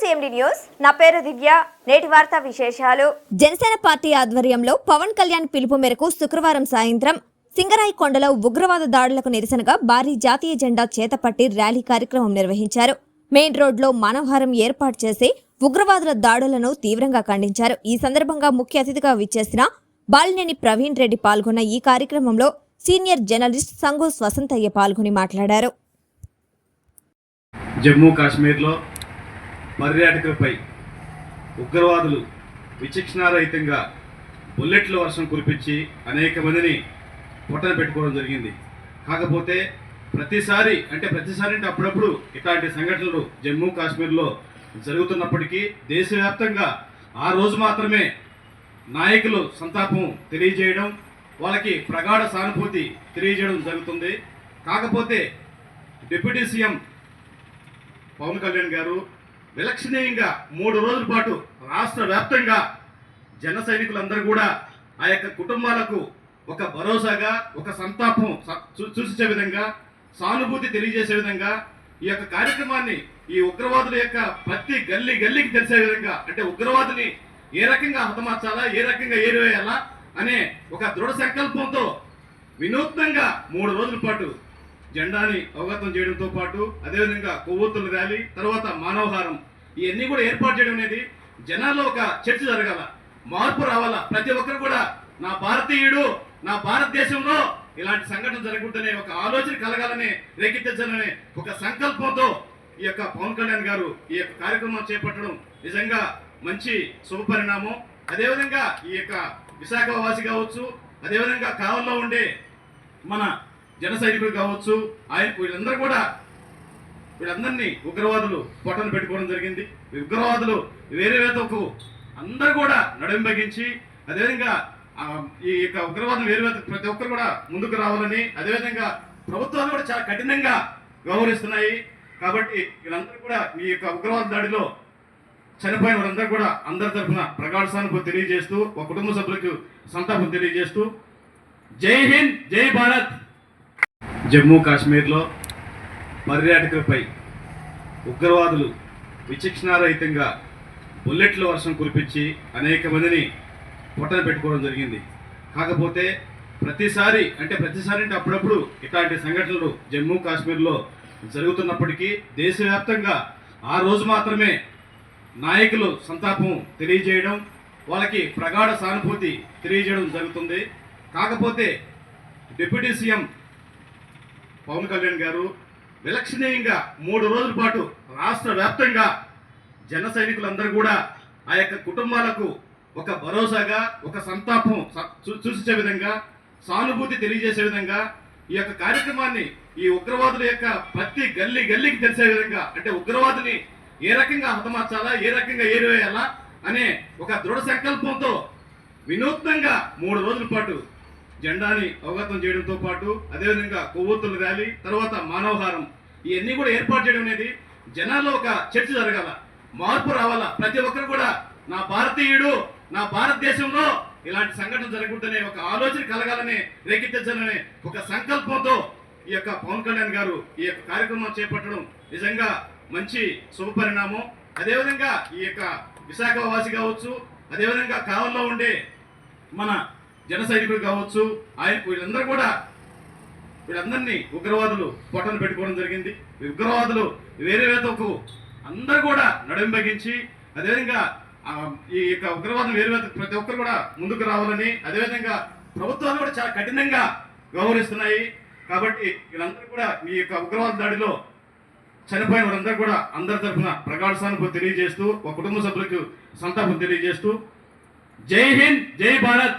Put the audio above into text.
CMD news. నా పేరు దివ్య. నేటి వార్తా విశేషాలు. జనసేన పార్టీ ఆధ్వర్యంలో పవన్ కళ్యాణ్ పిలుపు మేరకు శుక్రవారం సాయంత్రం సింగరాయి కొండలో ఉగ్రవాద దాడులకు నిరసనగా భారీ జాతీయ జెండా చేతపట్టి ర్యాలీ కార్యక్రమం నిర్వహించారు. మెయిన్ రోడ్లో మానవహారం ఏర్పాటు చేసి ఉగ్రవాదుల దాడులను తీవ్రంగా ఖండించారు. ఈ సందర్భంగా ముఖ్య అతిథిగా విచ్చేసిన బాలినేని ప్రవీణ్ రెడ్డి పాల్గొన్న ఈ కార్యక్రమంలో సీనియర్ జర్నలిస్ట్ సంగు స్వసంతయ్య పాల్గొని మాట్లాడారు. జమ్మూ కాశ్మీర్లో పర్యాటకులపై ఉగ్రవాదులు విచక్షణారహితంగా బుల్లెట్ల వర్షం కురిపించి అనేక మందిని పొట్టన పెట్టుకోవడం జరిగింది. కాకపోతే ప్రతిసారి అంటే ప్రతిసారి అంటే అప్పుడప్పుడు ఇట్లాంటి సంఘటనలు జమ్మూ కాశ్మీర్లో జరుగుతున్నప్పటికీ దేశవ్యాప్తంగా ఆ రోజు మాత్రమే నాయకులు సంతాపం తెలియజేయడం వాళ్ళకి ప్రగాఢ సానుభూతి తెలియజేయడం జరుగుతుంది. కాకపోతే డిప్యూటీ సీఎం పవన్ కళ్యాణ్ గారు విలక్షణీయంగా మూడు రోజుల పాటు రాష్ట్ర వ్యాప్తంగా జన సైనికులందరూ కూడా ఆ యొక్క కుటుంబాలకు ఒక భరోసాగా ఒక సంతాపం సూచించే విధంగా సానుభూతి తెలియజేసే విధంగా ఈ యొక్క కార్యక్రమాన్ని ఈ ఉగ్రవాదుల యొక్క ప్రతి గల్లీ గల్లీకి తెలిసే విధంగా అంటే ఉగ్రవాదుని ఏ రకంగా హతమార్చాలా ఏ రకంగా ఏరివేయాలా అనే ఒక దృఢ సంకల్పంతో వినూత్నంగా మూడు రోజుల పాటు జెండాని అవగతం చేయడంతో పాటు అదేవిధంగా కొవ్వొత్తుల ర్యాలీ తర్వాత మానవహారం ఇవన్నీ కూడా ఏర్పాటు చేయడం అనేది జనాల్లో ఒక చర్చ జరగాల. మార్పు రావాలా. ప్రతి ఒక్కరు కూడా నా భారతీయుడు నా భారతదేశంలో ఇలాంటి సంఘటన జరగకూడదనే ఒక ఆలోచన కలగాలని రేకెత్తించాలనే ఒక సంకల్పంతో ఈ యొక్క పవన్ కళ్యాణ్ గారు ఈ యొక్క కార్యక్రమం చేపట్టడం నిజంగా మంచి శుభపరిణామం. అదేవిధంగా ఈ యొక్క విశాఖ వాసి కావచ్చు అదేవిధంగా కావల్లో ఉండే మన జన సైనికులు కావచ్చు ఆయన వీళ్ళందరూ కూడా వీళ్ళందరినీ ఉగ్రవాదులు పొట్టను పెట్టుకోవడం జరిగింది. ఉగ్రవాదులు వేరే వేతకు అందరూ కూడా నడుంబగించి అదేవిధంగా ఈ యొక్క ఉగ్రవాదం వేరే ప్రతి ఒక్కరు కూడా ముందుకు రావాలని అదేవిధంగా ప్రభుత్వాలు కూడా చాలా కఠినంగా వ్యవహరిస్తున్నాయి. కాబట్టి వీళ్ళందరూ కూడా ఈ యొక్క ఉగ్రవాద దాడిలో చనిపోయిన వారందరూ కూడా అందరి తరఫున ప్రగాఢ సానుభూతి తెలియజేస్తూ ఒక కుటుంబ సభ్యులకు సంతాపం తెలియజేస్తూ జై హింద్ జై భారత్! జమ్మూ కాశ్మీర్లో పర్యాటకులపై ఉగ్రవాదులు విచక్షణారహితంగా బుల్లెట్ల వర్షం కురిపించి అనేక మందిని పొట్టన పెట్టుకోవడం జరిగింది. కాకపోతే ప్రతిసారి అంటే ప్రతిసారి అంటే అప్పుడప్పుడు ఇట్లాంటి సంఘటనలు జమ్మూ కాశ్మీర్లో జరుగుతున్నప్పటికీ దేశవ్యాప్తంగా ఆ రోజు మాత్రమే నాయకులు సంతాపం తెలియజేయడం వాళ్ళకి ప్రగాఢ సానుభూతి తెలియజేయడం జరుగుతుంది. కాకపోతే డిప్యూటీ సీఎం పవన్ కళ్యాణ్ గారు విలక్షణీయంగా మూడు రోజుల పాటు రాష్ట్ర వ్యాప్తంగా జన సైనికులందరూ కూడా ఆ యొక్క కుటుంబాలకు ఒక భరోసాగా ఒక సంతాపం సూచించే విధంగా సానుభూతి తెలియజేసే విధంగా ఈ యొక్క కార్యక్రమాన్ని ఈ ఉగ్రవాదుల యొక్క ప్రతి గల్లీ గల్లీకి తెలిసే విధంగా అంటే ఉగ్రవాదుని ఏ రకంగా హతమార్చాలా ఏ రకంగా ఏరివేయాలా అనే ఒక దృఢ సంకల్పంతో వినూత్నంగా మూడు రోజుల పాటు జెండాని అవగతం చేయడంతో పాటు అదేవిధంగా కొవ్వొత్తుల ర్యాలీ తర్వాత మానవహారం ఇవన్నీ కూడా ఏర్పాటు చేయడం అనేది జనాల్లో ఒక చర్చ జరగాల. మార్పు రావాలా. ప్రతి ఒక్కరు కూడా నా భారతీయుడు నా భారతదేశంలో ఇలాంటి సంఘటన జరగకూడదనే ఒక ఆలోచన కలగాలని రేకెత్తించాలనే ఒక సంకల్పంతో ఈ యొక్క పవన్ కళ్యాణ్ గారు ఈ యొక్క కార్యక్రమం చేపట్టడం నిజంగా మంచి శుభపరిణామం. అదేవిధంగా ఈ యొక్క విశాఖ వాసి కావచ్చు అదేవిధంగా కావల్లో ఉండే మన జన సైనికులు కావచ్చు. ఆయన వీళ్ళందరూ కూడా వీళ్ళందరినీ ఉగ్రవాదులు పొట్టను పెట్టుకోవడం జరిగింది. ఉగ్రవాదులు వేరే వేతకు అందరూ కూడా నడుంబగించి అదేవిధంగా ఈ యొక్క ఉగ్రవాదం వేరే వేత ప్రతి ఒక్కరు కూడా ముందుకు రావాలని అదేవిధంగా ప్రభుత్వాలు కూడా చాలా కఠినంగా వ్యవహరిస్తున్నాయి. కాబట్టి వీళ్ళందరూ కూడా ఈ యొక్క ఉగ్రవాద దాడిలో చనిపోయిన వారందరూ కూడా అందరి తరఫున ప్రగాఢ సానుభూతి తెలియజేస్తూ ఒక కుటుంబ సభ్యులకు సంతాపం తెలియజేస్తూ జై హింద్ జై భారత్!